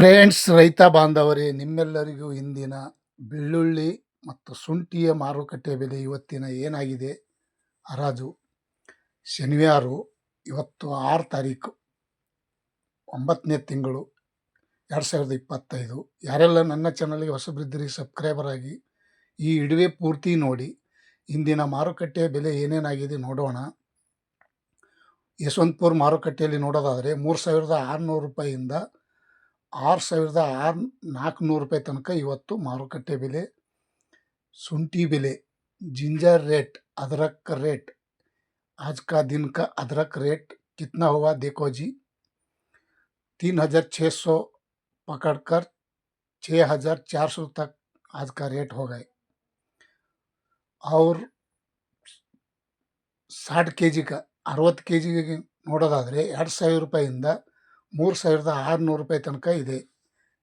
Friends ರೈತ ಬಾಂಧವರೇ, ನಿಮ್ಮೆಲ್ಲರಿಗೂ ಇಂದಿನ ಬೆಳ್ಳುಳ್ಳಿ ಮತ್ತು ಶುಂಠಿಯ ಮಾರುಕಟ್ಟೆ ಬೆಲೆ ಇವತ್ತಿನ ಏನಾಗಿದೆ? ಹರಾಜು. ಶನಿವಾರ, ಇವತ್ತು ಆರು ತಾರೀಕು, ಒಂಬತ್ತನೇ ತಿಂಗಳು, ಎರಡು ಸಾವಿರದ ಇಪ್ಪತ್ತೈದು. ಯಾರೆಲ್ಲ ನನ್ನ ಚಾನಲ್ಗೆ ಹೊಸಬ್ರಿದ್ದೀರಿ ಸಬ್ಸ್ಕ್ರೈಬರ್ ಆಗಿ, ಈ ಇಡುವೆ ಪೂರ್ತಿ ನೋಡಿ, ಇಂದಿನ ಮಾರುಕಟ್ಟೆ ಬೆಲೆ ಏನೇನಾಗಿದೆ ನೋಡೋಣ. ಯಶವಂತಪುರ ಮಾರುಕಟ್ಟೆಯಲ್ಲಿ ನೋಡೋದಾದರೆ, ಮೂರು ಸಾವಿರದ ಆರುನೂರು ರೂಪಾಯಿಯಿಂದ ಆರು ಸಾವಿರದ ಆರು ನಾಲ್ಕುನೂರು ರೂಪಾಯಿ ತನಕ ಇವತ್ತು ಮಾರುಕಟ್ಟೆ ಬೆಲೆ ಶುಂಠಿ ಬೆಲೆ जिंजर रेट अदरक का रेट आज का दिन का अदरक रेट कितना हुआ देखो जी तीन हजार छः सौ पकड़कर छः हजार चार सौ तक आज का रेट हो गए और ಸಾಟ್ ಕೆ ಜಿಗೆ ಅರವತ್ತು ಕೆ ಜಿಗೆ ನೋಡೋದಾದರೆ ಎರಡು ಸಾವಿರ ರೂಪಾಯಿಂದ ಮೂರು ಸಾವಿರದ ಆರುನೂರು ರೂಪಾಯಿ ತನಕ ಇದೆ.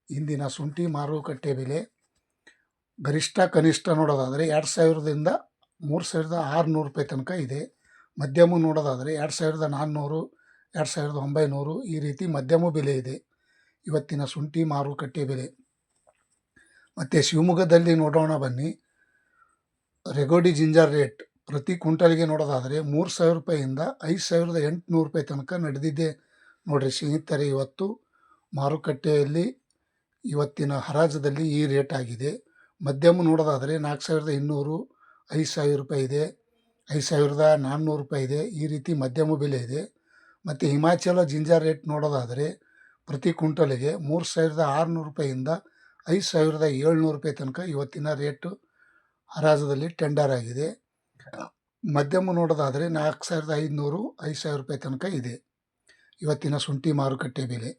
ಇಂದಿನ ಶುಂಠಿ ಮಾರುಕಟ್ಟೆ ಬೆಲೆ ಗರಿಷ್ಠ ಕನಿಷ್ಠ ನೋಡೋದಾದರೆ ಎರಡು ಸಾವಿರದಿಂದ ಮೂರು ಸಾವಿರದ ಆರುನೂರು ರೂಪಾಯಿ ತನಕ ಇದೆ. ಮಧ್ಯಮ ನೋಡೋದಾದರೆ ಎರಡು ಸಾವಿರದ ನಾನ್ನೂರು, ಎರಡು ಸಾವಿರದ ಒಂಬೈನೂರು ಈ ರೀತಿ ಮಧ್ಯಮ ಬೆಲೆ ಇದೆ. ಇವತ್ತಿನ ಶುಂಠಿ ಮಾರುಕಟ್ಟೆ ಬೆಲೆ. ಮತ್ತು ಶಿವಮೊಗ್ಗದಲ್ಲಿ ನೋಡೋಣ ಬನ್ನಿ. ರೆಗೋಡಿ ಜಿಂಜರ್ ರೇಟ್ ಪ್ರತಿ ಕ್ವಿಂಟಲ್ಗೆ ನೋಡೋದಾದರೆ ಮೂರು ಸಾವಿರ ರೂಪಾಯಿಯಿಂದ ಐದು ಸಾವಿರದ ಎಂಟುನೂರು ರೂಪಾಯಿ ತನಕ ನಡೆದಿದೆ. ನೋಡಿರಿ ಸ್ನೇಹಿತರೆ, ಇವತ್ತು ಮಾರುಕಟ್ಟೆಯಲ್ಲಿ ಇವತ್ತಿನ ಹರಾಜದಲ್ಲಿ ಈ ರೇಟ್ ಆಗಿದೆ. ಮಧ್ಯಮ ನೋಡೋದಾದರೆ ನಾಲ್ಕು ಸಾವಿರದ ಇನ್ನೂರು, ಐದು ಸಾವಿರ ರೂಪಾಯಿ ಇದೆ. ಐದು ಸಾವಿರದ ನಾನ್ನೂರು ರೂಪಾಯಿ ಇದೆ. ಈ ರೀತಿ ಮಧ್ಯಮ ಬೆಲೆ ಇದೆ. ಮತ್ತು ಹಿಮಾಚಲ ಜಿಂಜರ್ ರೇಟ್ ನೋಡೋದಾದರೆ ಪ್ರತಿ ಕ್ವಿಂಟಲಿಗೆ ಮೂರು ಸಾವಿರದ ಆರುನೂರು ರೂಪಾಯಿಯಿಂದ ಐದು ಸಾವಿರದ ಏಳ್ನೂರು ರೂಪಾಯಿ ತನಕ ಇವತ್ತಿನ ರೇಟು ಹರಾಜದಲ್ಲಿ ಟೆಂಡರ್ ಆಗಿದೆ. ಮಧ್ಯಮ ನೋಡೋದಾದರೆ ನಾಲ್ಕು ಸಾವಿರದ ಐದುನೂರು, ಐದು ಸಾವಿರ ರೂಪಾಯಿ ತನಕ ಇದೆ. ಇವತ್ತಿನ ಶುಂಠಿ ಮಾರುಕಟ್ಟೆ ಬೆಲೆ.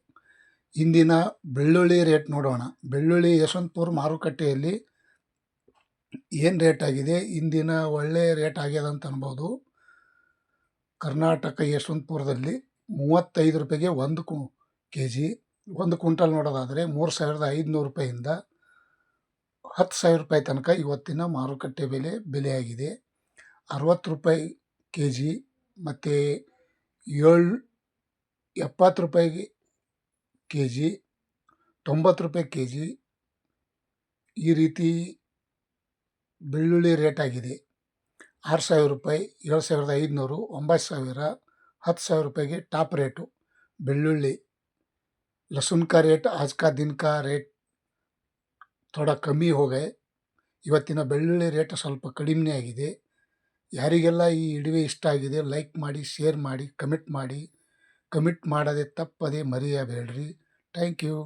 ಇಂದಿನ ಬೆಳ್ಳುಳ್ಳಿ ರೇಟ್ ನೋಡೋಣ. ಬೆಳ್ಳುಳ್ಳಿ ಯಶವಂತಪುರ ಮಾರುಕಟ್ಟೆಯಲ್ಲಿ ಏನು ರೇಟ್ ಆಗಿದೆ? ಇಂದಿನ ಒಳ್ಳೆಯ ರೇಟ್ ಆಗ್ಯದ ಅಂತ ಅನ್ಬೋದು. ಕರ್ನಾಟಕ ಯಶವಂತಪುರದಲ್ಲಿ ಮೂವತ್ತೈದು ರೂಪಾಯಿಗೆ ಒಂದು ಕು ಕೆ ಜಿ ಒಂದು ಕ್ವಿಂಟಲ್ ನೋಡೋದಾದರೆ ಮೂರು ಸಾವಿರದ ಐದುನೂರು ರೂಪಾಯಿಂದ ಹತ್ತು ಸಾವಿರ ರೂಪಾಯಿ ತನಕ ಇವತ್ತಿನ ಮಾರುಕಟ್ಟೆ ಬೆಲೆ ಬೆಲೆಯಾಗಿದೆ ಅರವತ್ತು ರೂಪಾಯಿ ಕೆ ಜಿ ಮತ್ತು ಏಳು ಎಪ್ಪತ್ತು ರೂಪಾಯಿಗೆ ಕೆ ಜಿ ತೊಂಬತ್ತು ರೂಪಾಯಿ ಕೆ ಜಿ ಈ ರೀತಿ ಬೆಳ್ಳುಳ್ಳಿ ರೇಟ್ ಆಗಿದೆ ಆರು ಸಾವಿರ ರೂಪಾಯಿ ಏಳು ಸಾವಿರದ ಐದುನೂರು ಒಂಬತ್ತು ಸಾವಿರ ಹತ್ತು ಸಾವಿರ ರೂಪಾಯಿಗೆ ಟಾಪ್ ರೇಟು ಬೆಳ್ಳುಳ್ಳಿ लहसुन का रेट आज का दिन का ರೇಟ್ ಥೋಡಾ ಕಮ್ಮಿ ಹೋಗೆ ಇವತ್ತಿನ ಬೆಳ್ಳುಳ್ಳಿ ರೇಟ್ ಸ್ವಲ್ಪ ಕಡಿಮೆ ಆಗಿದೆ ಯಾರಿಗೆಲ್ಲ ಈ ಇಡುವೆ ಇಷ್ಟ ಆಗಿದೆ ಲೈಕ್ ಮಾಡಿ ಶೇರ್ ಮಾಡಿ ಕಮೆಂಟ್ ಮಾಡಿ ಕಮಿಟ್ ಮಾಡದೆ ತಪ್ಪದೆ ಮರೆಯಬೇಡ್ರಿ. Thank you.